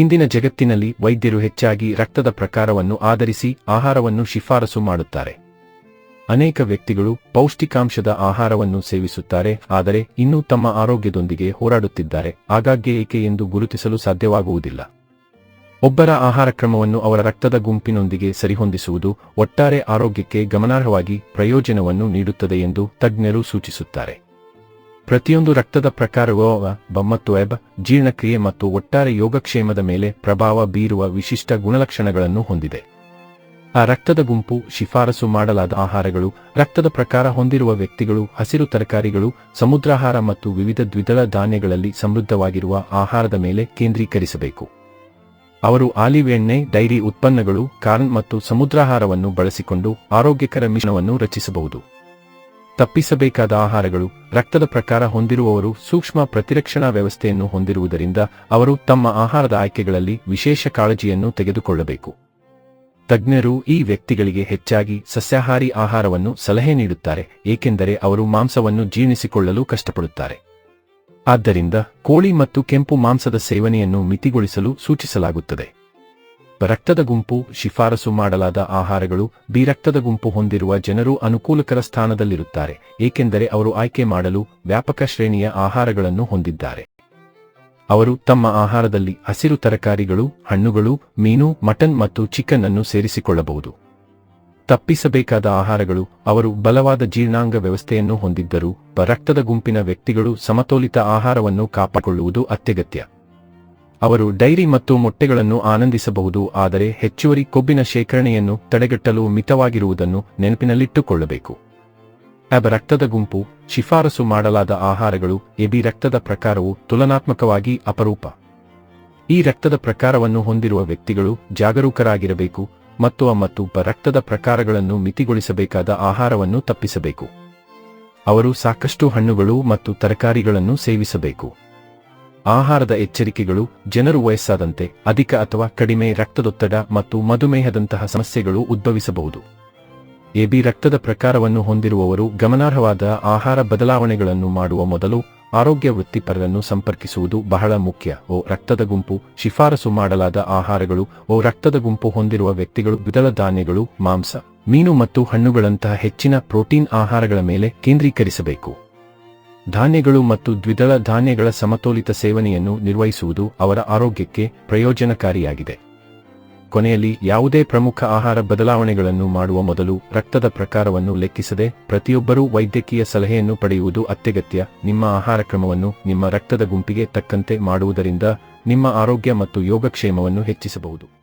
ಇಂದಿನ ಜಗತ್ತಿನಲ್ಲಿ ವೈದ್ಯರು ಹೆಚ್ಚಾಗಿ ರಕ್ತದ ಪ್ರಕಾರವನ್ನು ಆಧರಿಸಿ ಆಹಾರವನ್ನು ಶಿಫಾರಸು ಮಾಡುತ್ತಾರೆ. ಅನೇಕ ವ್ಯಕ್ತಿಗಳು ಪೌಷ್ಟಿಕಾಂಶದ ಆಹಾರವನ್ನು ಸೇವಿಸುತ್ತಾರೆ, ಆದರೆ ಇನ್ನೂ ತಮ್ಮ ಆರೋಗ್ಯದೊಂದಿಗೆ ಹೋರಾಡುತ್ತಿದ್ದಾರೆ, ಆಗಾಗ್ಗೆ ಏಕೆ ಎಂದು ಗುರುತಿಸಲು ಸಾಧ್ಯವಾಗುವುದಿಲ್ಲ. ಒಬ್ಬರ ಆಹಾರ ಕ್ರಮವನ್ನು ಅವರ ರಕ್ತದ ಗುಂಪಿನೊಂದಿಗೆ ಸರಿಹೊಂದಿಸುವುದು ಒಟ್ಟಾರೆ ಆರೋಗ್ಯಕ್ಕೆ ಗಮನಾರ್ಹವಾಗಿ ಪ್ರಯೋಜನವನ್ನು ನೀಡುತ್ತದೆ ಎಂದು ತಜ್ಞರು ಸೂಚಿಸುತ್ತಾರೆ. ಪ್ರತಿಯೊಂದು ರಕ್ತದ ಪ್ರಕಾರವೂ ಬ ಮತ್ತು ಎಬ್, ಜೀರ್ಣಕ್ರಿಯೆ ಮತ್ತು ಒಟ್ಟಾರೆ ಯೋಗಕ್ಷೇಮದ ಮೇಲೆ ಪ್ರಭಾವ ಬೀರುವ ವಿಶಿಷ್ಟ ಗುಣಲಕ್ಷಣಗಳನ್ನು ಹೊಂದಿದೆ. ಆ ರಕ್ತದ ಗುಂಪು, ಶಿಫಾರಸು ಮಾಡಲಾದ ಆಹಾರಗಳು, ರಕ್ತದ ಪ್ರಕಾರ ಹೊಂದಿರುವ ವ್ಯಕ್ತಿಗಳು, ಹಸಿರು ತರಕಾರಿಗಳು, ಸಮುದ್ರಾಹಾರ ಮತ್ತು ವಿವಿಧ ದ್ವಿದಳ ಧಾನ್ಯಗಳಲ್ಲಿ ಸಮೃದ್ಧವಾಗಿರುವ ಆಹಾರದ ಮೇಲೆ ಕೇಂದ್ರೀಕರಿಸಬೇಕು. ಅವರು ಆಲಿವ್ ಎಣ್ಣೆ, ಡೈರಿ ಉತ್ಪನ್ನಗಳು, ಕಾರ್ನ್ ಮತ್ತು ಸಮುದ್ರಾಹಾರವನ್ನು ಬಳಸಿಕೊಂಡು ಆರೋಗ್ಯಕರ ಮಿಶ್ರಣವನ್ನು ರಚಿಸಬಹುದು. ತಪ್ಪಿಸಬೇಕಾದ ಆಹಾರಗಳು, ರಕ್ತದ ಪ್ರಕಾರ ಹೊಂದಿರುವವರು ಸೂಕ್ಷ್ಮ ಪ್ರತಿರಕ್ಷಣಾ ವ್ಯವಸ್ಥೆಯನ್ನು ಹೊಂದಿರುವುದರಿಂದ ಅವರು ತಮ್ಮ ಆಹಾರದ ಆಯ್ಕೆಗಳಲ್ಲಿ ವಿಶೇಷ ಕಾಳಜಿಯನ್ನು ತೆಗೆದುಕೊಳ್ಳಬೇಕು. ತಜ್ಞರು ಈ ವ್ಯಕ್ತಿಗಳಿಗೆ ಹೆಚ್ಚಾಗಿ ಸಸ್ಯಾಹಾರಿ ಆಹಾರವನ್ನು ಸಲಹೆ ನೀಡುತ್ತಾರೆ, ಏಕೆಂದರೆ ಅವರು ಮಾಂಸವನ್ನು ಜೀರ್ಣಿಸಿಕೊಳ್ಳಲು ಕಷ್ಟಪಡುತ್ತಾರೆ. ಆದ್ದರಿಂದ ಕೋಳಿ ಮತ್ತು ಕೆಂಪು ಮಾಂಸದ ಸೇವನೆಯನ್ನು ಮಿತಿಗೊಳಿಸಲು ಸೂಚಿಸಲಾಗುತ್ತದೆ. ರಕ್ತದ ಗುಂಪು ಶಿಫಾರಸು ಮಾಡಲಾದ ಆಹಾರಗಳು ಬಿ ರಕ್ತದ ಗುಂಪು ಹೊಂದಿರುವ ಜನರು ಅನುಕೂಲಕರ ಸ್ಥಾನದಲ್ಲಿರುತ್ತಾರೆ, ಏಕೆಂದರೆ ಅವರು ಆಯ್ಕೆ ಮಾಡಲು ವ್ಯಾಪಕ ಶ್ರೇಣಿಯ ಆಹಾರಗಳನ್ನು ಹೊಂದಿದ್ದಾರೆ. ಅವರು ತಮ್ಮ ಆಹಾರದಲ್ಲಿ ಹಸಿರು ತರಕಾರಿಗಳು, ಹಣ್ಣುಗಳು, ಮೀನು, ಮಟನ್ ಮತ್ತು ಚಿಕನ್ ಅನ್ನು ಸೇರಿಸಿಕೊಳ್ಳಬಹುದು. ತಪ್ಪಿಸಬೇಕಾದ ಆಹಾರಗಳು, ಅವರು ಬಲವಾದ ಜೀರ್ಣಾಂಗ ವ್ಯವಸ್ಥೆಯನ್ನು ಹೊಂದಿದ್ದರೂ ರಕ್ತದ ಗುಂಪಿನ ವ್ಯಕ್ತಿಗಳು ಸಮತೋಲಿತ ಆಹಾರವನ್ನು ಕಾಪಾಡಿಕೊಳ್ಳುವುದು ಅತ್ಯಗತ್ಯ. ಅವರು ಡೈರಿ ಮತ್ತು ಮೊಟ್ಟೆಗಳನ್ನು ಆನಂದಿಸಬಹುದು, ಆದರೆ ಹೆಚ್ಚುವರಿ ಕೊಬ್ಬಿನ ಶೇಖರಣೆಯನ್ನು ತಡೆಗಟ್ಟಲು ಮಿತವಾಗಿರುವುದನ್ನು ನೆನಪಿನಲ್ಲಿಟ್ಟುಕೊಳ್ಳಬೇಕು. ಅಬ ರಕ್ತದ ಗುಂಪು, ಶಿಫಾರಸು ಮಾಡಲಾದ ಆಹಾರಗಳು, ಎಬಿ ರಕ್ತದ ಪ್ರಕಾರವು ತುಲನಾತ್ಮಕವಾಗಿ ಅಪರೂಪ. ಈ ರಕ್ತದ ಪ್ರಕಾರವನ್ನು ಹೊಂದಿರುವ ವ್ಯಕ್ತಿಗಳು ಜಾಗರೂಕರಾಗಿರಬೇಕು ಮತ್ತು ಅ ಮತ್ತು ಬ ರಕ್ತದ ಪ್ರಕಾರಗಳನ್ನು ಮಿತಿಗೊಳಿಸಬೇಕಾದ ಆಹಾರವನ್ನು ತಪ್ಪಿಸಬೇಕು. ಅವರು ಸಾಕಷ್ಟು ಹಣ್ಣುಗಳು ಮತ್ತು ತರಕಾರಿಗಳನ್ನು ಸೇವಿಸಬೇಕು. ಆಹಾರದ ಎಚ್ಚರಿಕೆಗಳು ಜನರು ವಯಸ್ಸಾದಂತೆ ಅಧಿಕ ಅಥವಾ ಕಡಿಮೆ ರಕ್ತದೊತ್ತಡ ಮತ್ತು ಮಧುಮೇಹದಂತಹ ಸಮಸ್ಯೆಗಳು ಉದ್ಭವಿಸಬಹುದು. ಎಬಿ ರಕ್ತದ ಪ್ರಕಾರವನ್ನು ಹೊಂದಿರುವವರು ಗಮನಾರ್ಹವಾದ ಆಹಾರ ಬದಲಾವಣೆಗಳನ್ನು ಮಾಡುವ ಮೊದಲು ಆರೋಗ್ಯ ವೃತ್ತಿಪರರನ್ನು ಸಂಪರ್ಕಿಸುವುದು ಬಹಳ ಮುಖ್ಯ. ಓ ರಕ್ತದ ಗುಂಪು ಶಿಫಾರಸು ಮಾಡಲಾದ ಆಹಾರಗಳು, ಓ ರಕ್ತದ ಗುಂಪು ಹೊಂದಿರುವ ವ್ಯಕ್ತಿಗಳು ದ್ವಿದಳ ಧಾನ್ಯಗಳು, ಮಾಂಸ, ಮೀನು ಮತ್ತು ಹಣ್ಣುಗಳಂತಹ ಹೆಚ್ಚಿನ ಪ್ರೋಟೀನ್ ಆಹಾರಗಳ ಮೇಲೆ ಕೇಂದ್ರೀಕರಿಸಬೇಕು. ಧಾನ್ಯಗಳು ಮತ್ತು ದ್ವಿದಳ ಧಾನ್ಯಗಳ ಸಮತೋಲಿತ ಸೇವನೆಯನ್ನು ನಿರ್ವಹಿಸುವುದು ಅವರ ಆರೋಗ್ಯಕ್ಕೆ ಪ್ರಯೋಜನಕಾರಿಯಾಗಿದೆ. ಕೊನೆಯಲ್ಲಿ ಯಾವುದೇ ಪ್ರಮುಖ ಆಹಾರ ಬದಲಾವಣೆಗಳನ್ನು ಮಾಡುವ ಮೊದಲು ರಕ್ತದ ಪ್ರಕಾರವನ್ನು ಲೆಕ್ಕಿಸದೆ ಪ್ರತಿಯೊಬ್ಬರೂ ವೈದ್ಯಕೀಯ ಸಲಹೆಯನ್ನು ಪಡೆಯುವುದು ಅತ್ಯಗತ್ಯ. ನಿಮ್ಮ ಆಹಾರ ಕ್ರಮವನ್ನು ನಿಮ್ಮ ರಕ್ತದ ಗುಂಪಿಗೆ ತಕ್ಕಂತೆ ಮಾಡುವುದರಿಂದ ನಿಮ್ಮ ಆರೋಗ್ಯ ಮತ್ತು ಯೋಗಕ್ಷೇಮವನ್ನು ಹೆಚ್ಚಿಸಬಹುದು.